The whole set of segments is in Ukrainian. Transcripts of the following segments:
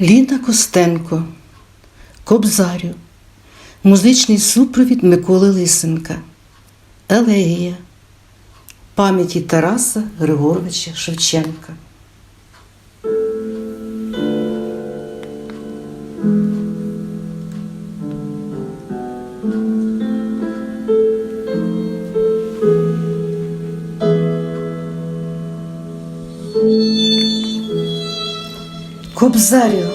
Ліна Костенко, Кобзарю, музичний супровід Миколи Лисенка, Елегія, пам'яті Тараса Григоровича Шевченка. Кобзарю,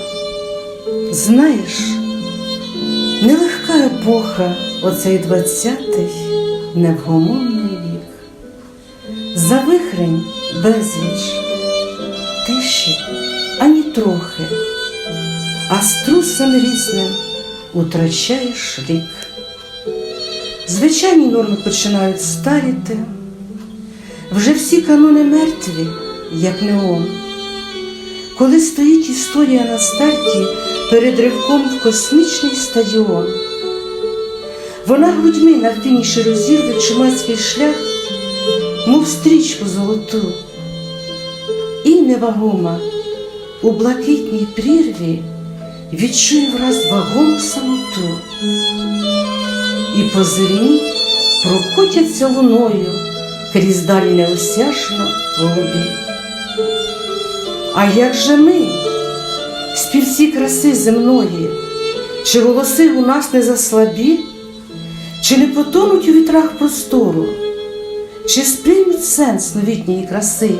знаєш, нелегка епоха оцей двадцятий невгомонний вік. Завихрень безліч, тиші ані трохи, а струсом різним утрачаєш лік. Звичайні норми починають старіти, вже всі канони мертві, як неон. Коли стоїть історія на старті перед ривком в космічний стадіон, вона грудьми на фініші розірве чумацький шлях, мов стрічку золоту, і невагома у блакитній прірві відчує враз вагому самоту, і по зелені прокотяться луною крізь даль неосяжно голубі. А як же ми, співці краси земної, чи голоси у нас не заслабі, чи не потонуть у вітрах простору, чи сприймуть сенс новітньої краси?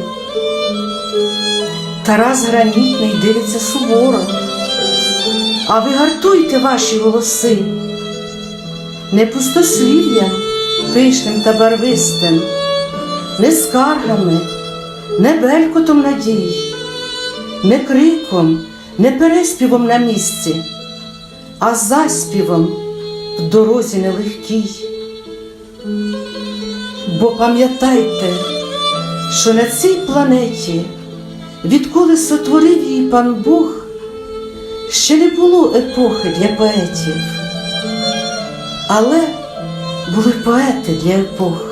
Тарас гранітний дивиться суворо, а ви гартуйте ваші голоси, не пустослів'ям пишним та барвистим, не скаргами, не белькотом надій не криком, не переспівом на місці, а заспівом в дорозі нелегкій. Бо пам'ятайте, що на цій планеті, відколи сотворив її пан Бог, ще не було епохи для поетів, але були поети для епох.